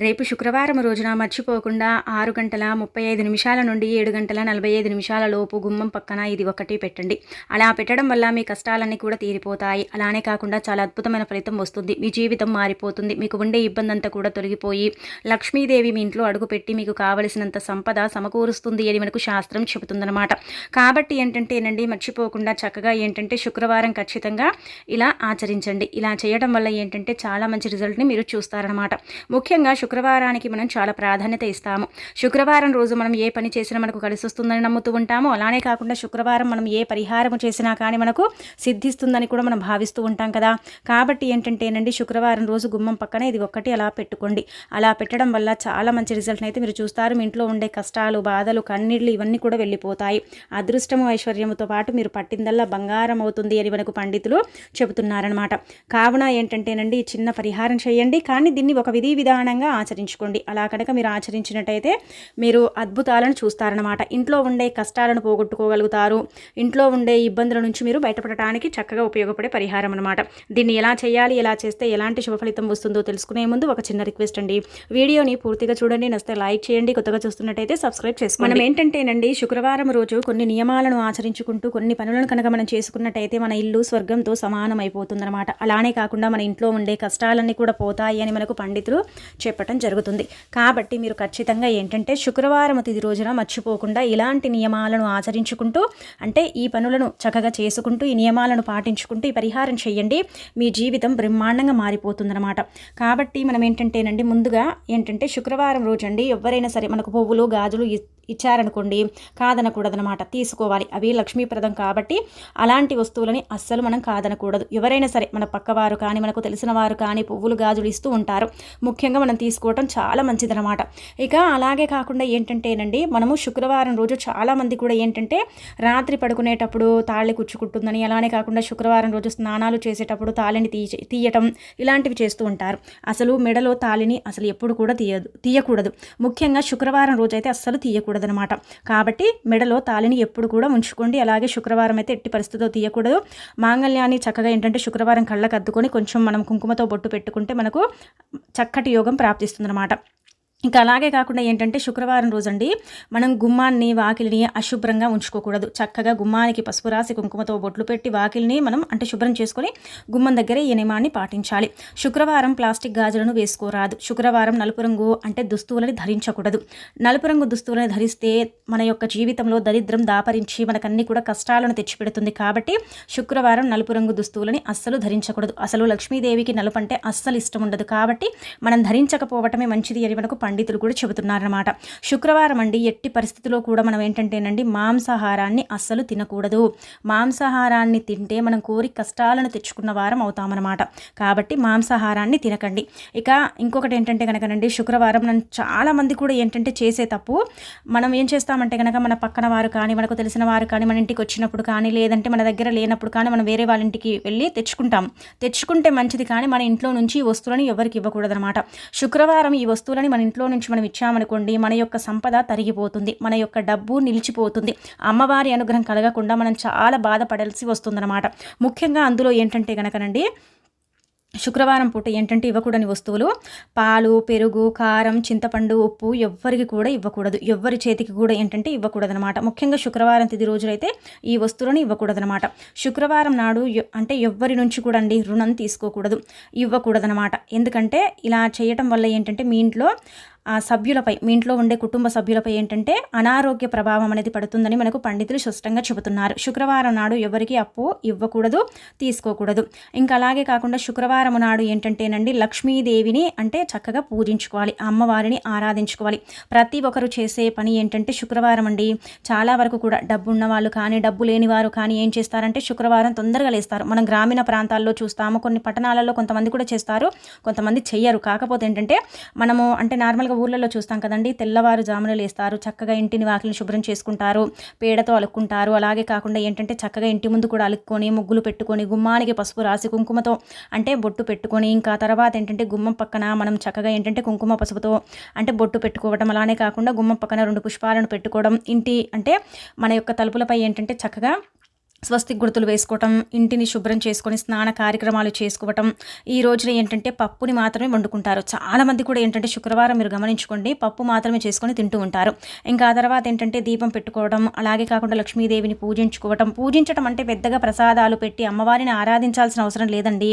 రేపు శుక్రవారం రోజున మర్చిపోకుండా ఆరు గంటల ముప్పై ఐదు నిమిషాల నుండి ఏడు గంటల నలభై ఐదు నిమిషాల లోపు గుమ్మం పక్కన ఇది ఒకటి పెట్టండి. అలా పెట్టడం వల్ల మీ కష్టాలన్నీ కూడా తీరిపోతాయి. అలానే కాకుండా చాలా అద్భుతమైన ఫలితం వస్తుంది. మీ జీవితం మారిపోతుంది. మీకు ఉండే ఇబ్బంది అంతా కూడా తొలగిపోయి లక్ష్మీదేవి మీ ఇంట్లో అడుగుపెట్టి మీకు కావలసినంత సంపద సమకూరుస్తుంది అని మనకు శాస్త్రం చెబుతుందన్నమాట. కాబట్టి ఏంటంటే ఏనండి మర్చిపోకుండా చక్కగా ఏంటంటే శుక్రవారం ఖచ్చితంగా ఇలా ఆచరించండి. ఇలా చేయడం వల్ల ఏంటంటే చాలా మంచి రిజల్ట్ని మీరు చూస్తారనమాట ముఖ్యంగా శుక్రవారానికి మనం చాలా ప్రాధాన్యత ఇస్తాము. శుక్రవారం రోజు మనం ఏ పని చేసినా మనకు కలిసి వస్తుందని నమ్ముతూ ఉంటాము. అలానే కాకుండా శుక్రవారం మనం ఏ పరిహారం చేసినా కానీ మనకు సిద్ధిస్తుందని కూడా మనం భావిస్తూ ఉంటాం కదా. కాబట్టి ఏంటంటేనండి శుక్రవారం రోజు గుమ్మం పక్కన ఇది ఒక్కటి అలా పెట్టుకోండి. అలా పెట్టడం వల్ల చాలా మంచి రిజల్ట్ని అయితే మీరు చూస్తారు. మీ ఇంట్లో ఉండే కష్టాలు బాధలు కన్నీళ్ళు ఇవన్నీ కూడా వెళ్ళిపోతాయి. అదృష్టము ఐశ్వర్యముతో పాటు మీరు పట్టిందల్లా బంగారం అవుతుంది అని మనకు పండితులు చెబుతున్నారనమాట కావున ఏంటంటేనండి చిన్న పరిహారం చేయండి. కానీ దీన్ని ఒక విధి విధానంగా ఆచరించుకోండి. అలా కనుక మీరు ఆచరించినట్టయితే మీరు అద్భుతాలను చూస్తారనమాట ఇంట్లో ఉండే కష్టాలను పోగొట్టుకోగలుగుతారు. ఇంట్లో ఉండే ఇబ్బందుల నుంచి మీరు బయటపడటానికి చక్కగా ఉపయోగపడే పరిహారం అనమాట దీన్ని ఎలా చేయాలి ఎలా చేస్తే ఎలాంటి శుభ ఫలితం వస్తుందో తెలుసుకునే ముందు ఒక చిన్న రిక్వెస్ట్ అండి. వీడియోని పూర్తిగా చూడండి నస్తే లైక్ చేయండి కొత్తగా చూస్తున్నట్టయితే సబ్స్క్రైబ్ చేసుకోండి. మనం ఏంటంటేనండి శుక్రవారం రోజు కొన్ని నియమాలను ఆచరించుకుంటూ కొన్ని పనులను కనుక మనం చేసుకున్నట్టయితే మన ఇల్లు స్వర్గంతో సమానం అయిపోతుందన్నమాట అలానే కాకుండా మన ఇంట్లో ఉండే కష్టాలన్నీ కూడా పోతాయి అని మనకు పండితులు చెప్పటం జరుగుతుంది. కాబట్టి మీరు ఖచ్చితంగా ఏంటంటే శుక్రవారం తిది రోజున మర్చిపోకుండా ఇలాంటి నియమాలను ఆచరించుకుంటూ అంటే ఈ పనులను చక్కగా చేసుకుంటూ ఈ నియమాలను పాటించుకుంటూ ఈ పరిహారం చేయండి. మీ జీవితం బ్రహ్మాండంగా మారిపోతుందన్నమాట. కాబట్టి మనం ఏంటంటేనండి ముందుగా ఏంటంటే శుక్రవారం రోజు అండి ఎవరైనా సరే మనకు పువ్వులు గాజులు ఇచ్చారనుకోండి కాదనకూడదనమాట తీసుకోవాలి. అవి లక్ష్మీప్రదం కాబట్టి అలాంటి వస్తువులని అస్సలు మనం కాదనకూడదు. ఎవరైనా సరే మన పక్కవారు కానీ మనకు తెలిసిన వారు కానీ పువ్వులు గాజులు ఇస్తూ ఉంటారు. ముఖ్యంగా మనం తీసుకోవటం చాలా మంచిదనమాట ఇక అలాగే కాకుండా ఏంటంటేనండి మనము శుక్రవారం రోజు చాలామంది కూడా ఏంటంటే రాత్రి పడుకునేటప్పుడు తాళి కుచ్చుకుంటుందని అలానే కాకుండా శుక్రవారం రోజు స్నానాలు చేసేటప్పుడు తాళిని తీయ తీయటం ఇలాంటివి చేస్తూ ఉంటారు. అసలు మెడలో తాళిని అసలు ఎప్పుడు కూడా తీయదు తీయకూడదు. ముఖ్యంగా శుక్రవారం రోజు అయితే అస్సలు ఉండకూడదనమాట కాబట్టి మెడలో తాళిని ఎప్పుడు కూడా ఉంచుకోండి. అలాగే శుక్రవారం అయితే ఎట్టి పరిస్థితితో తీయకూడదు. మాంగళ్యాన్ని చక్కగా ఏంటంటే శుక్రవారం కళ్ళకు అద్దుకొని కొంచెం మనం కుంకుమతో బొట్టు పెట్టుకుంటే మనకు చక్కటి యోగం ప్రాప్తిస్తుందన్నమాట. ఇంకా అలాగే కాకుండా ఏంటంటే శుక్రవారం రోజండి మనం గుమ్మాన్ని వాకిలిని అశుభ్రంగా ఉంచుకోకూడదు. చక్కగా గుమ్మానికి పసుపు రాసి కుంకుమతో బొట్లు పెట్టి వాకిలిని మనం అంటే శుభ్రం చేసుకొని గుమ్మం దగ్గర ఈ నియమాన్ని పాటించాలి. శుక్రవారం ప్లాస్టిక్ గాజులను వేసుకోరాదు. శుక్రవారం నలుపు రంగు అంటే దుస్తువులని ధరించకూడదు. నలుపు రంగు దుస్తువులను ధరిస్తే మన యొక్క జీవితంలో దరిద్రం దాపరించి మనకన్నీ కూడా కష్టాలను తెచ్చిపెడుతుంది కాబట్టి శుక్రవారం నలుపు రంగు దుస్తువులని అస్సలు ధరించకూడదు. అసలు లక్ష్మీదేవికి నలుపు అంటే అస్సలు ఇష్టం ఉండదు కాబట్టి మనం ధరించకపోవటమే మంచిది అని మనకు పండితులు కూడా చెబుతున్నారన్నమాట. శుక్రవారం అండి ఎట్టి పరిస్థితిలో కూడా మనం ఏంటంటేనండి మాంసాహారాన్ని అస్సలు తినకూడదు. మాంసాహారాన్ని తింటే మనం కోరి కష్టాలను తెచ్చుకున్న వారం అవుతామన్నమాట. కాబట్టి మాంసాహారాన్ని తినకండి. ఇక ఇంకొకటి ఏంటంటే కనుకనండి శుక్రవారం మనం చాలామంది కూడా ఏంటంటే చేసే తప్పు మనం ఏం చేస్తామంటే కనుక మన పక్కన వారు కానీ మనకు తెలిసిన వారు కానీ మన ఇంటికి వచ్చినప్పుడు కానీ లేదంటే మన దగ్గర లేనప్పుడు కానీ మనం వేరే వాళ్ళ ఇంటికి వెళ్ళి తెచ్చుకుంటాం. తెచ్చుకుంటే మంచిది కానీ మన ఇంట్లో నుంచి ఈ వస్తువులని ఎవరికి ఇవ్వకూడదనమాట శుక్రవారం ఈ వస్తువులని మన ఇంట్లో ఇంట్లో నుంచి మనం ఇచ్చామనుకోండి మన యొక్క సంపద తరిగిపోతుంది మన యొక్క డబ్బు నిలిచిపోతుంది. అమ్మవారి అనుగ్రహం కలగకుండా మనం చాలా బాధపడాల్సి వస్తుందన్నమాట. ముఖ్యంగా అందులో ఏంటంటే కనుకనండి శుక్రవారం పూట ఏంటంటే ఇవ్వకూడని వస్తువులు పాలు పెరుగు కారం చింతపండు ఉప్పు ఎవ్వరికి కూడా ఇవ్వకూడదు. ఎవ్వరి చేతికి కూడా ఏంటంటే ఇవ్వకూడదనమాట ముఖ్యంగా శుక్రవారం తిది రోజులైతే ఈ వస్తువులను ఇవ్వకూడదనమాట శుక్రవారం నాడు అంటే ఎవ్వరి నుంచి కూడా అండి రుణం తీసుకోకూడదు ఇవ్వకూడదనమాట ఎందుకంటే ఇలా చేయటం వల్ల ఏంటంటే మీ ఇంట్లో ఆ సభ్యులపై మీ ఇంట్లో ఉండే కుటుంబ సభ్యులపై ఏంటంటే అనారోగ్య ప్రభావం అనేది పడుతుందని మనకు పండితులు స్పష్టంగా చెబుతున్నారు. శుక్రవారం నాడు ఎవరికి అప్పు ఇవ్వకూడదు తీసుకోకూడదు. ఇంకా అలాగే కాకుండా శుక్రవారం నాడు ఏంటంటేనండి లక్ష్మీదేవిని అంటే చక్కగా పూజించుకోవాలి అమ్మవారిని ఆరాధించుకోవాలి. ప్రతి ఒక్కరు చేసే పని ఏంటంటే శుక్రవారం అండి. చాలా వరకు కూడా డబ్బు ఉన్నవాళ్ళు కానీ డబ్బు లేని వారు కానీ ఏం చేస్తారంటే శుక్రవారం తొందరగా లేస్తారు. మనం గ్రామీణ ప్రాంతాల్లో చూస్తాము కొన్ని పట్టణాలలో కొంతమంది కూడా చేస్తారు కొంతమంది చెయ్యరు. కాకపోతే ఏంటంటే మనము అంటే నార్మల్ నార్మల్గా ఊర్లలో చూస్తాం కదండి. తెల్లవారు జామున లేస్తారు. చక్కగా ఇంటిని వాకిలిని శుభ్రం చేసుకుంటారు. పేడతో అలుక్కుంటారు. అలాగే కాకుండా ఏంటంటే చక్కగా ఇంటి ముందు కూడా అలుక్కొని ముగ్గులు పెట్టుకొని గుమ్మానికి పసుపు రాసి కుంకుమతో అంటే బొట్టు పెట్టుకొని ఇంకా తర్వాత ఏంటంటే గుమ్మం పక్కన మనం చక్కగా ఏంటంటే కుంకుమ పసుపుతో అంటే బొట్టు పెట్టుకోవడం అలానే కాకుండా గుమ్మం పక్కన రెండు పుష్పాలను పెట్టుకోవడం ఇంటి అంటే మన యొక్క తలుపులపై ఏంటంటే చక్కగా స్వస్తిక్ గుర్తులు వేసుకోవటం ఇంటిని శుభ్రం చేసుకొని స్నాన కార్యక్రమాలు చేసుకోవటం. ఈ రోజున ఏంటంటే పప్పుని మాత్రమే వండుకుంటారు. చాలామంది కూడా ఏంటంటే శుక్రవారం మీరు గమనించుకోండి పప్పు మాత్రమే చేసుకొని తింటూ ఉంటారు. ఇంకా ఆ తర్వాత ఏంటంటే దీపం పెట్టుకోవడం అలాగే కాకుండా లక్ష్మీదేవిని పూజించుకోవటం. పూజించడం అంటే పెద్దగా ప్రసాదాలు పెట్టి అమ్మవారిని ఆరాధించాల్సిన అవసరం లేదండి.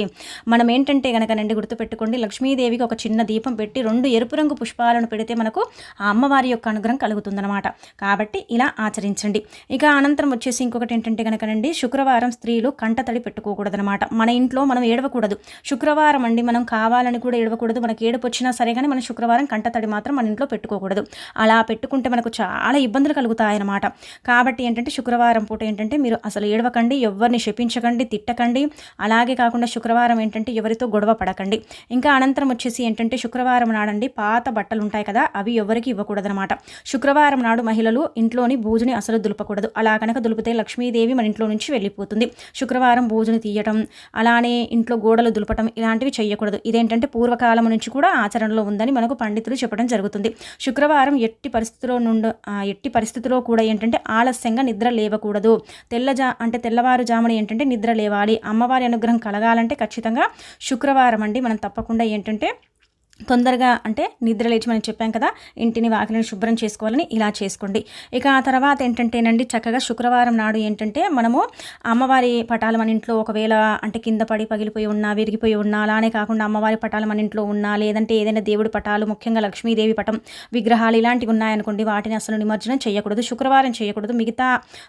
మనం ఏంటంటే కనుకనండి గుర్తుపెట్టుకోండి లక్ష్మీదేవికి ఒక చిన్న దీపం పెట్టి రెండు ఎరుపు రంగు పుష్పాలను పెడితే మనకు ఆ అమ్మవారి యొక్క అనుగ్రహం కలుగుతుందన్నమాట. కాబట్టి ఇలా ఆచరించండి. ఇక అనంతరం వచ్చేసి ఇంకొకటి ఏంటంటే కనుక అండి శుక్రవారం స్త్రీలు కంటతడి పెట్టుకోకూడదనమాట మన ఇంట్లో మనం ఏడవకూడదు. శుక్రవారం అండి మనం కావాలని కూడా ఏడవకూడదు. మనకి ఏడుపు వచ్చినా సరే కానీ మనం శుక్రవారం కంటతడి మాత్రం మన ఇంట్లో పెట్టుకోకూడదు. అలా పెట్టుకుంటే మనకు చాలా ఇబ్బందులు కలుగుతాయన్నమాట. కాబట్టి ఏంటంటే శుక్రవారం పూట ఏంటంటే మీరు అసలు ఏడవకండి ఎవరిని శపించకండి తిట్టకండి. అలాగే కాకుండా శుక్రవారం ఏంటంటే ఎవరితో గొడవ పడకండి. ఇంకా అనంతరం వచ్చేసి ఏంటంటే శుక్రవారం నాడండి పాత బట్టలు ఉంటాయి కదా అవి ఎవరికి ఇవ్వకూడదనమాట శుక్రవారం నాడు మహిళలు ఇంట్లోని బూజుని అసలు దులపకూడదు. అలా కనుక దులిపితే లక్ష్మీదేవి మన ఇంట్లో నుంచి వెళ్ళిపోతుంది. శుక్రవారం భోజనం తీయటం అలానే ఇంట్లో గోడలు దులపటం ఇలాంటివి చేయకూడదు ఇదేంటంటే పూర్వకాలం నుంచి కూడా ఆచరణలో ఉందని మనకు పండితులు చెప్పడం జరుగుతుంది. శుక్రవారం ఎట్టి పరిస్థితిలో నుండి ఎట్టి పరిస్థితిలో కూడా ఏంటంటే ఆలస్యంగా నిద్ర లేవకూడదు. తెల్లజా అంటే తెల్లవారుజామున ఏంటంటే నిద్ర లేవాలి. అమ్మవారి అనుగ్రహం కలగాలంటే ఖచ్చితంగా శుక్రవారం అండి. మనం తప్పకుండా ఏంటంటే తొందరగా అంటే నిద్ర లేచి మనం చెప్పాం కదా ఇంటిని వాకిలిని శుభ్రం చేసుకోవాలని ఇలా చేసుకోండి. ఇక ఆ తర్వాత ఏంటంటేనండి చక్కగా శుక్రవారం నాడు ఏంటంటే మనము అమ్మవారి పటాలు మన ఇంట్లో ఒకవేళ అంటే కింద పడి పగిలిపోయి ఉన్నా విరిగిపోయి ఉన్నా అలానే కాకుండా అమ్మవారి పటాలు మన ఇంట్లో ఉన్నా లేదంటే ఏదైనా దేవుడి పటాలు ముఖ్యంగా లక్ష్మీదేవి పటం విగ్రహాలు ఇలాంటివి ఉన్నాయనుకోండి వాటిని అసలు నిమజ్జనం చేయకూడదు శుక్రవారం చేయకూడదు. మిగతా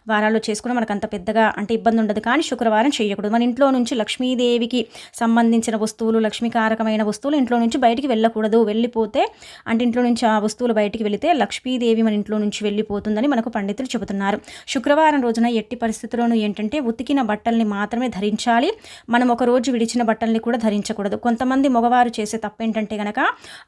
వారాల్లో చేసుకుని మనకు అంత పెద్దగా అంటే ఇబ్బంది ఉండదు కానీ శుక్రవారం చేయకూడదు. మన ఇంట్లో నుంచి లక్ష్మీదేవికి సంబంధించిన వస్తువులు లక్ష్మీకారకమైన వస్తువులు ఇంట్లో నుంచి బయటికి వెళ్ళకూడదు వెళ్ళిపోతే అంటే ఇంట్లో నుంచి ఆ వస్తువులు బయటికి వెళితే లక్ష్మీదేవి మన ఇంట్లో నుంచి వెళ్ళిపోతుందని మనకు పండితులు చెబుతున్నారు. శుక్రవారం రోజున ఎట్టి పరిస్థితుల్లోనూ ఏంటంటే ఉతికిన బట్టల్ని మాత్రమే ధరించాలి. మనం ఒక రోజు విడిచిన బట్టల్ని కూడా ధరించకూడదు. కొంతమంది మగవారు చేసే తప్పు ఏంటంటే కనుక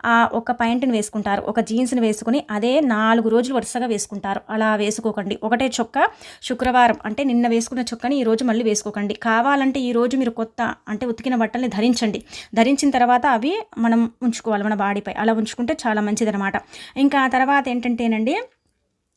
ఆ ఒక పాయింట్ని వేసుకుంటారు ఒక జీన్స్ని వేసుకుని అదే నాలుగు రోజులు వరుసగా వేసుకుంటారు. అలా వేసుకోకండి. ఒకటే చొక్క శుక్రవారం అంటే నిన్న వేసుకున్న చొక్కని ఈ రోజు మళ్ళీ వేసుకోకండి. కావాలంటే ఈ రోజు మీరు కొత్త అంటే ఉతికిన బట్టల్ని ధరించండి. ధరించిన తర్వాత అవి మనం ఉంచు ఉంచుకోవాలి మన బాడీపై. అలా ఉంచుకుంటే చాలా మంచిదనమాట ఇంకా తర్వాత ఏంటంటేనండి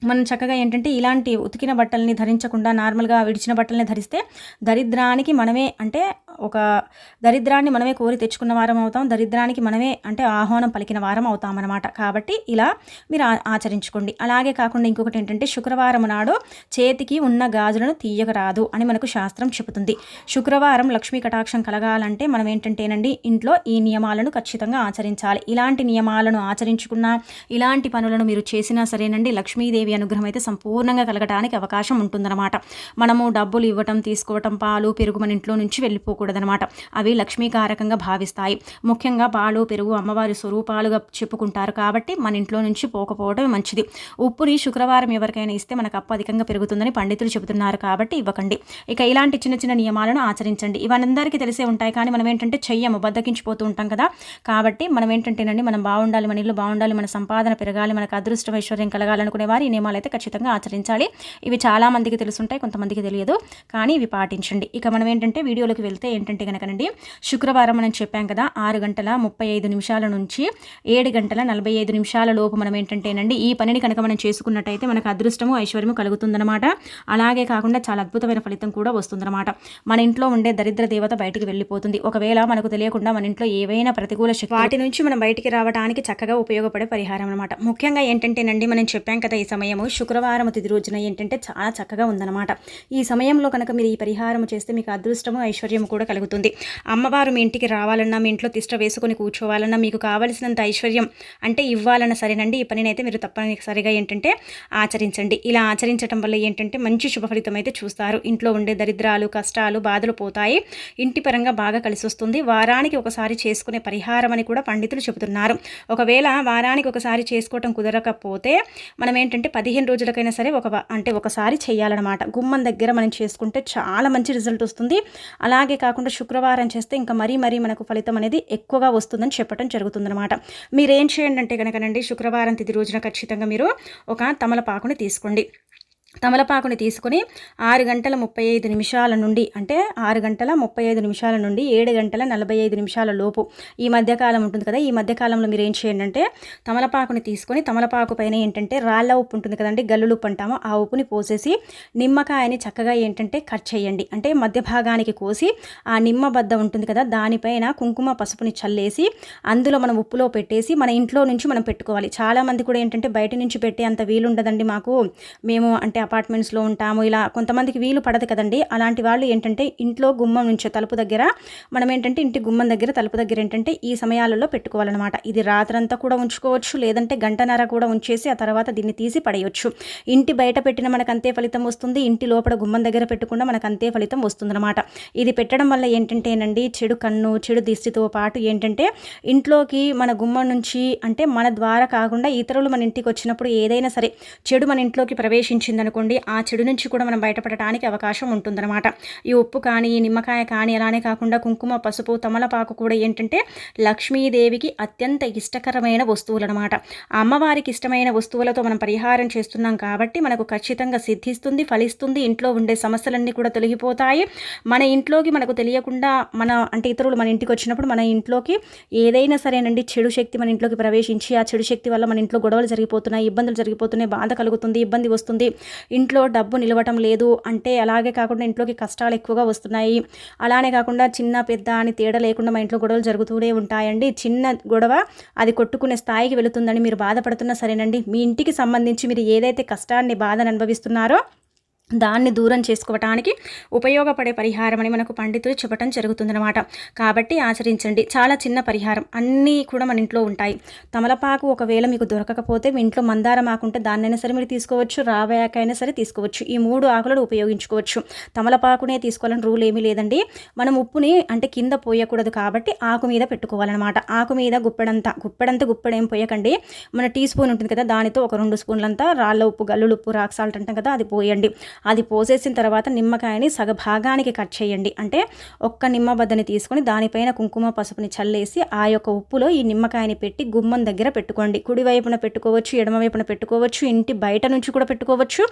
మనం చక్కగా ఏంటంటే ఇలాంటి ఉతికిన బట్టల్ని ధరించకుండా నార్మల్గా విడిచిన బట్టల్ని ధరిస్తే దరిద్రానికి మనమే అంటే ఒక దరిద్రాన్ని మనమే కోరి తెచ్చుకున్న వారం అవుతాం. దరిద్రానికి మనమే అంటే ఆహ్వానం పలికిన వారం అవుతాం అనమాట కాబట్టి ఇలా మీరు ఆచరించుకోండి. అలాగే కాకుండా ఇంకొకటి ఏంటంటే శుక్రవారం నాడు చేతికి ఉన్న గాజులను తీయకరాదు అని మనకు శాస్త్రం చెబుతుంది. శుక్రవారం లక్ష్మీ కటాక్షం కలగాలంటే మనం ఏంటంటేనండి ఇంట్లో ఈ నియమాలను ఖచ్చితంగా ఆచరించాలి. ఇలాంటి నియమాలను ఆచరించుకున్నా ఇలాంటి పనులను మీరు చేసినా సరేనండి లక్ష్మీదేవి అనుగ్రహం అయితే సంపూర్ణంగా కలగడానికి అవకాశం ఉంటుందన్నమాట. మనము డబ్బులు ఇవ్వటం తీసుకోవటం పాలు పెరుగు మన ఇంట్లో నుంచి వెళ్ళిపోకూడదు. చేయకూడదనమాట అవి లక్ష్మీకారకంగా భావిస్తాయి. ముఖ్యంగా పాలు పెరుగు అమ్మవారి స్వరూపాలుగా చెప్పుకుంటారు కాబట్టి మన ఇంట్లో నుంచి పోకపోవడం మంచిది. ఉప్పుని శుక్రవారం ఎవరికైనా ఇస్తే మనకు అప్పు అధికంగా పెరుగుతుందని పండితులు చెబుతున్నారు కాబట్టి ఇవ్వకండి. ఇక ఇలాంటి చిన్న చిన్న నియమాలను ఆచరించండి. ఇవన్నందరికీ తెలిసే ఉంటాయి కానీ మనం ఏంటంటే చెయ్యము బద్దకించిపోతూ ఉంటాం కదా. కాబట్టి మనం ఏంటంటేనండి మనం బాగుండాలి మన ఇల్లు బాగుండాలి మన సంపాదన పెరగాలి మనకు అదృష్టం ఐశ్వర్యం కలగాలనుకునే వారు ఈ నియమాలు అయితే ఖచ్చితంగా ఆచరించాలి. ఇవి చాలామందికి తెలుసుంటాయి కొంతమందికి తెలియదు. కానీ ఇవి పాటించండి. ఇక మనం ఏంటంటే వీడియోలోకి వెళ్తే ఏంటంటే కనుకనండి శుక్రవారం మనం చెప్పాం కదా ఆరు గంటల ముప్పై ఐదు నిమిషాల నుంచి ఏడు గంటల నలభై ఐదు నిమిషాల లోపు మనం ఏంటంటేనండి ఈ పనిని కనుక మనం చేసుకున్నట్టయితే మనకు అదృష్టము ఐశ్వర్యము కలుగుతుందన్నమాట. అలాగే కాకుండా చాలా అద్భుతమైన ఫలితం కూడా వస్తుందన్నమాట. మన ఇంట్లో ఉండే దరిద్ర దేవత బయటికి వెళ్ళిపోతుంది. ఒకవేళ మనకు తెలియకుండా మన ఇంట్లో ఏవైనా ప్రతికూల శక్తి వాటి నుంచి మనం బయటికి రావడానికి చక్కగా ఉపయోగపడే పరిహారం అనమాట ముఖ్యంగా ఏంటంటేనండి మనం చెప్పాం కదా ఈ సమయము శుక్రవారం తిది రోజున ఏంటంటే చాలా చక్కగా ఉందన్నమాట. ఈ సమయంలో కనుక మీరు ఈ పరిహారం చేస్తే మీకు అదృష్టము ఐశ్వర్యం కూడా కూడా కలుగుతుంది. అమ్మవారు మీ ఇంటికి రావాలన్నా మీ ఇంట్లో తిష్ట వేసుకొని కూర్చోవాలన్నా మీకు కావలసినంత ఐశ్వర్యం అంటే ఇవ్వాలన్నా సరేనండి. ఈ పనినైతే మీరు తప్పనిసరిగా ఏంటంటే ఆచరించండి. ఇలా ఆచరించడం వల్ల ఏంటంటే మంచి శుభ ఫలితం అయితే చూస్తారు. ఇంట్లో ఉండే దరిద్రాలు కష్టాలు బాధలు పోతాయి. ఇంటి పరంగా బాగా కలిసి వస్తుంది. వారానికి ఒకసారి చేసుకునే పరిహారం అని కూడా పండితులు చెబుతున్నారు. ఒకవేళ వారానికి ఒకసారి చేసుకోవటం కుదరకపోతే మనం ఏంటంటే పదిహేను రోజులకైనా సరే ఒక అంటే ఒకసారి చేయాలన్నమాట. గుమ్మం దగ్గర మనం చేసుకుంటే చాలా మంచి రిజల్ట్ వస్తుంది. అలాగే కాకుండా శుక్రవారం చేస్తే ఇంకా మరీ మరీ మనకు ఫలితం అనేది ఎక్కువగా వస్తుందని చెప్పడం జరుగుతుందన్నమాట. మీరు ఏం చేయండి అంటే కనుకనండి శుక్రవారం తిది రోజున ఖచ్చితంగా మీరు ఒక తమలపాకుని తీసుకోండి. తమలపాకుని తీసుకొని ఆరు గంటల ముప్పై ఐదు నిమిషాల నుండి అంటే ఆరు గంటల ముప్పై ఐదు నిమిషాల నుండి ఏడు గంటల నలభై ఐదు నిమిషాల లోపు ఈ మధ్యకాలం ఉంటుంది కదా ఈ మధ్యకాలంలో మీరు ఏం చేయండి అంటే తమలపాకుని తీసుకొని తమలపాకు పైన ఏంటంటే రాళ్ళ ఉప్పు ఉంటుంది కదండి గల్లులు ఉప్పు అంటామో ఆ ఉప్పుని పోసేసి నిమ్మకాయని చక్కగా ఏంటంటే కట్ చేయండి. అంటే మధ్య భాగానికి కోసి ఆ నిమ్మ బద్ద ఉంటుంది కదా దానిపైన కుంకుమ పసుపుని చల్లేసి అందులో మనం ఉప్పులో పెట్టేసి మన ఇంట్లో నుంచి మనం పెట్టుకోవాలి. చాలామంది కూడా ఏంటంటే బయట నుంచి పెట్టే అంత వీలుండదండి మాకు. మేము అంటే అపార్ట్మెంట్స్లో ఉంటాము. ఇలా కొంతమందికి వీలు పడదు కదండి. అలాంటి వాళ్ళు ఏంటంటే ఇంట్లో గుమ్మం నుంచి తలుపు దగ్గర మనం ఏంటంటే ఇంటి గుమ్మం దగ్గర తలుపు దగ్గర ఏంటంటే ఈ సమయాలలో పెట్టుకోవాలన్నమాట. ఇది రాత్రంతా కూడా ఉంచుకోవచ్చు లేదంటే గంటన్నర కూడా ఉంచేసి ఆ తర్వాత దీన్ని తీసి పడేయచ్చు. ఇంటి బయట పెట్టిన మనకు అంతే ఫలితం వస్తుంది ఇంటి లోపల గుమ్మం దగ్గర పెట్టుకుండా మనకు అంతే ఫలితం వస్తుందన్నమాట. ఇది పెట్టడం వల్ల ఏంటంటేనండి చెడు కన్ను చెడు దిష్టితో పాటు ఏంటంటే ఇంట్లోకి మన గుమ్మం నుంచి అంటే మన ద్వారా కాకుండా ఇతరులు మన ఇంటికి వచ్చినప్పుడు ఏదైనా సరే చెడు మన ఇంట్లోకి అనుకోండి ఆ చెడు నుంచి కూడా మనం బయటపడటానికి అవకాశం ఉంటుందన్నమాట. ఈ ఉప్పు కానీ ఈ నిమ్మకాయ కానీ అలానే కాకుండా కుంకుమ పసుపు తమలపాకు కూడా ఏంటంటే లక్ష్మీదేవికి అత్యంత ఇష్టకరమైన వస్తువులు అనమాట అమ్మవారికి ఇష్టమైన వస్తువులతో మనం పరిహారం చేస్తున్నాం కాబట్టి మనకు ఖచ్చితంగా సిద్ధిస్తుంది ఫలిస్తుంది. ఇంట్లో ఉండే సమస్యలన్నీ కూడా తొలగిపోతాయి. మన ఇంట్లోకి మనకు తెలియకుండా మన అంటే ఇతరులు మన ఇంటికి వచ్చినప్పుడు మన ఇంట్లోకి ఏదైనా సరేనండి చెడు శక్తి మన ఇంట్లోకి ప్రవేశించి ఆ చెడు శక్తి వల్ల మన ఇంట్లో గొడవలు జరిగిపోతున్నాయి ఇబ్బందులు జరిగిపోతున్నాయి బాధ కలుగుతుంది ఇబ్బంది వస్తుంది. ఇంట్లో డబ్బు నిలవటం లేదు అంటే అలాగే కాకుండా ఇంట్లోకి కష్టాలు ఎక్కువగా వస్తున్నాయి. అలానే కాకుండా చిన్న పెద్ద అని తేడా లేకుండా మా ఇంట్లో గొడవలు జరుగుతూనే ఉంటాయండి. చిన్న గొడవ అది కొట్టుకునే స్థాయికి వెళుతుందని మీరు బాధపడుతున్నా సరేనండి. మీ ఇంటికి సంబంధించి మీరు ఏదైతే కష్టాన్ని బాధను అనుభవిస్తున్నారో దాన్ని దూరం చేసుకోవటానికి ఉపయోగపడే పరిహారం అని మనకు పండితులు చెప్పడం జరుగుతుందన్నమాట. కాబట్టి ఆచరించండి. చాలా చిన్న పరిహారం. అన్నీ కూడా మన ఇంట్లో ఉంటాయి. తమలపాకు ఒకవేళ మీకు దొరకకపోతే మీ ఇంట్లో మందారం ఆకుంటే దాన్నైనా సరే మీరు తీసుకోవచ్చు. రావాకైనా సరే తీసుకోవచ్చు. ఈ మూడు ఆకులను ఉపయోగించుకోవచ్చు. తమలపాకునే తీసుకోవాలని రూల్ ఏమీ లేదండి. మనం ఉప్పుని అంటే కింద పోయకూడదు కాబట్టి ఆకు మీద పెట్టుకోవాలన్నమాట. ఆకు మీద గుప్పెడంతా గుప్పెడంతా గుప్పెడేం పోయకండి. మన టీ స్పూన్ ఉంటుంది కదా దానితో ఒక రెండు స్పూన్లంతా రాళ్ళ ఉప్పు గల్లులు ఉప్పు రాక్ సాల్ట్ అంటాం కదా అది పోయండి. అది పోసేసిన తర్వాత నిమ్మకాయని సగభాగానికి కట్ చేయండి. అంటే ఒక్క నిమ్మ బద్దని తీసుకొని దానిపైన కుంకుమ పసుపుని చల్లేసి ఆ యొక్క ఉప్పులో ఈ నిమ్మకాయని పెట్టి గుమ్మం దగ్గర పెట్టుకోండి. కుడివైపున పెట్టుకోవచ్చు ఎడమవైపున పెట్టుకోవచ్చు ఇంటి బయట నుంచి కూడా పెట్టుకోవచ్చు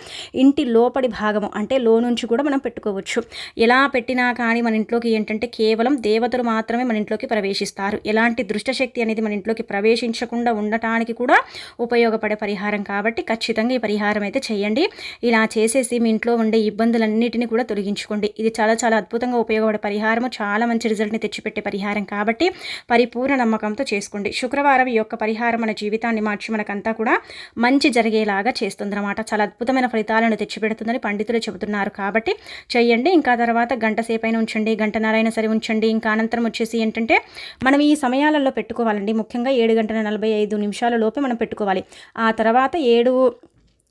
ఇంటి లోపడి భాగము అంటే లో నుంచి కూడా మనం పెట్టుకోవచ్చు. ఎలా పెట్టినా కానీ మన ఇంట్లోకి ఏంటంటే కేవలం దేవతలు మాత్రమే మన ఇంట్లోకి ప్రవేశిస్తారు. ఎలాంటి దృష్టశక్తి అనేది మన ఇంట్లోకి ప్రవేశించకుండా ఉండటానికి కూడా ఉపయోగపడే పరిహారం కాబట్టి ఖచ్చితంగా ఈ పరిహారం అయితే చేయండి. ఇలా చేసేసి మీ ఇంట్లో ఉండే ఇబ్బందులన్నిటిని కూడా తొలగించుకోండి. ఇది చాలా చాలా అద్భుతంగా ఉపయోగపడే పరిహారము. చాలా మంచి రిజల్ట్ని తెచ్చిపెట్టే పరిహారం కాబట్టి పరిపూర్ణ నమ్మకంతో చేసుకోండి. శుక్రవారం ఈ యొక్క పరిహారం మన జీవితాన్ని మార్చి మనకంతా కూడా మంచి జరిగేలాగా చేస్తుందన్నమాట. చాలా అద్భుతమైన ఫలితాలను తెచ్చిపెడుతుందని పండితులు చెబుతున్నారు కాబట్టి చెయ్యండి ఇంకా తర్వాత గంట సేపైన ఉంచండి గంటన్నరైనా సరే ఉంచండి. ఇంకా అనంతరం వచ్చేసి ఏంటంటే మనం ఈ సమయాలలో పెట్టుకోవాలండి. ముఖ్యంగా ఏడు గంటల నలభై ఐదు నిమిషాల లోపే మనం పెట్టుకోవాలి. ఆ తర్వాత ఏడు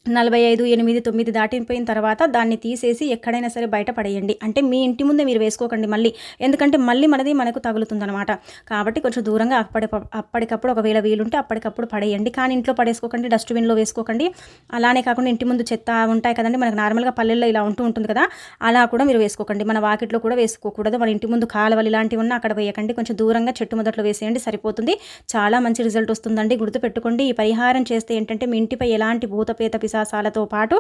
నలభై ఐదు ఎనిమిది తొమ్మిది దాటిపోయిన తర్వాత దాన్ని తీసేసి ఎక్కడైనా సరే బయట పడేయండి అంటే మీ ఇంటి ముందే మీరు వేసుకోకండి మళ్ళీ. ఎందుకంటే మళ్ళీ మనది మనకు తగులుతుందనమాట కాబట్టి కొంచెం దూరంగా అప్పటి అప్పటికప్పుడు ఒకవేళ వీలుంటే అప్పటికప్పుడు పడేయండి. కానీ ఇంట్లో పడేసుకోకండి డస్ట్బిన్లో వేసుకోకండి. అలానే కాకుండా ఇంటి ముందు చెత్త ఉంటాయి కదండి మనకు నార్మల్గా పల్లెల్లో ఇలా ఉంటూ ఉంటుంది కదా అలా కూడా మీరు వేసుకోకండి. మన వాకిట్లో కూడా వేసుకోకూడదు. మన ఇంటి ముందు కాలువలు ఇలాంటివి ఉన్నా అక్కడ వేయకండి. కొంచెం దూరంగా చెట్టు మొదట్లో వేసేయండి సరిపోతుంది. చాలా మంచి రిజల్ట్ వస్తుందండి. గుర్తుపెట్టుకోండి. ఈ పరిహారం చేస్తే ఏంటంటే మీ ఇంటిపై ఎలాంటి భూతపేత పిశాసాలతో పాటు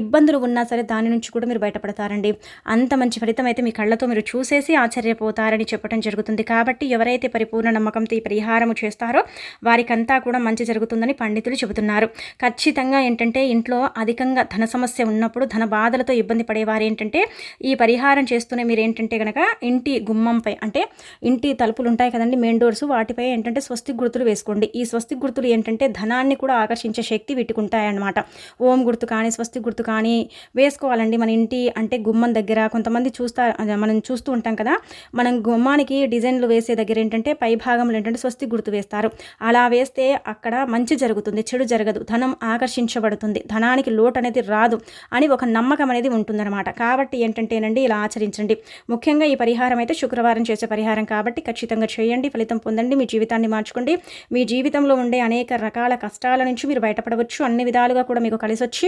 ఇబ్బందులు ఉన్నా సరే దాని నుంచి కూడా మీరు బయటపడతారండి. అంత మంచి ఫలితం అయితే మీ కళ్ళతో మీరు చూసేసి ఆశ్చర్యపోతారని చెప్పడం జరుగుతుంది. కాబట్టి ఎవరైతే పరిపూర్ణ నమ్మకంతో ఈ పరిహారము చేస్తారో వారికంతా కూడా మంచి జరుగుతుందని పండితులు చెబుతున్నారు. ఖచ్చితంగా ఏంటంటే ఇంట్లో అధికంగా ధన సమస్య ఉన్నప్పుడు ధన బాధలతో ఇబ్బంది పడేవారు ఏంటంటే ఈ పరిహారం చేస్తూనే మీరు ఏంటంటే కనుక ఇంటి గుమ్మంపై అంటే ఇంటి తలుపులు ఉంటాయి కదండి మెయిన్ డోర్స్ వాటిపై ఏంటంటే స్వస్తి గుర్తులు వేసుకోండి. ఈ స్వస్తి గుర్తులు ఏంటంటే ధనాన్ని కూడా ఆకర్షించే శక్తి వీటికి ఉంటాయన్నమాట. ఓం గుర్తు కానీ స్వస్తి గుర్తు కానీ వేసుకోవాలండి. మన ఇంటి అంటే గుమ్మం దగ్గర కొంతమంది చూస్తా మనం చూస్తూ ఉంటాం కదా. మనం గుమ్మానికి డిజైన్లు వేసే దగ్గర ఏంటంటే పై భాగంలో ఏంటంటే స్వస్తి గుర్తు వేస్తారు. అలా వేస్తే అక్కడ మంచి జరుగుతుంది చెడు జరగదు ధనం ఆకర్షించబడుతుంది ధనానికి లోటు అనేది రాదు అని ఒక నమ్మకం అనేది ఉంటుందన్నమాట. కాబట్టి ఏంటంటేనండి ఇలా ఆచరించండి. ముఖ్యంగా ఈ పరిహారం అయితే శుక్రవారం చేసే పరిహారం కాబట్టి ఖచ్చితంగా చేయండి ఫలితం పొందండి మీ జీవితాన్ని మార్చుకోండి. మీ జీవితంలో ఉండే అనేక రకాల కష్టాల నుంచి మీరు బయటపడవచ్చు. అన్ని విధాలుగా కూడా మీకు కలిసి వచ్చి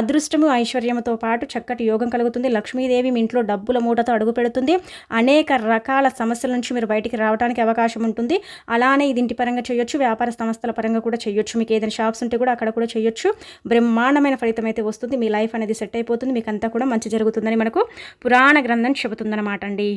అదృష్టము ఐశ్వర్యముతో పాటు చక్కటి యోగం కలుగుతుంది. లక్ష్మీదేవి మీ ఇంట్లో డబ్బుల మూటతో అడుగు పెడుతుంది. అనేక రకాల సమస్యల నుంచి మీరు బయటికి రావడానికి అవకాశం ఉంటుంది. అలానే ఇది ఇంటి పరంగా చేయొచ్చు వ్యాపార సంస్థల పరంగా కూడా చేయొచ్చు. మీకు ఏదైనా షాప్స్ ఉంటే కూడా అక్కడ కూడా చేయొచ్చు. బ్రహ్మాండమైన ఫలితం అయితే వస్తుంది. మీ లైఫ్ అనేది సెట్ అయిపోతుంది. మీకు అంతా కూడా మంచి జరుగుతుందని మనకు పురాణ గ్రంథం చెబుతుందన్నమాట అండి.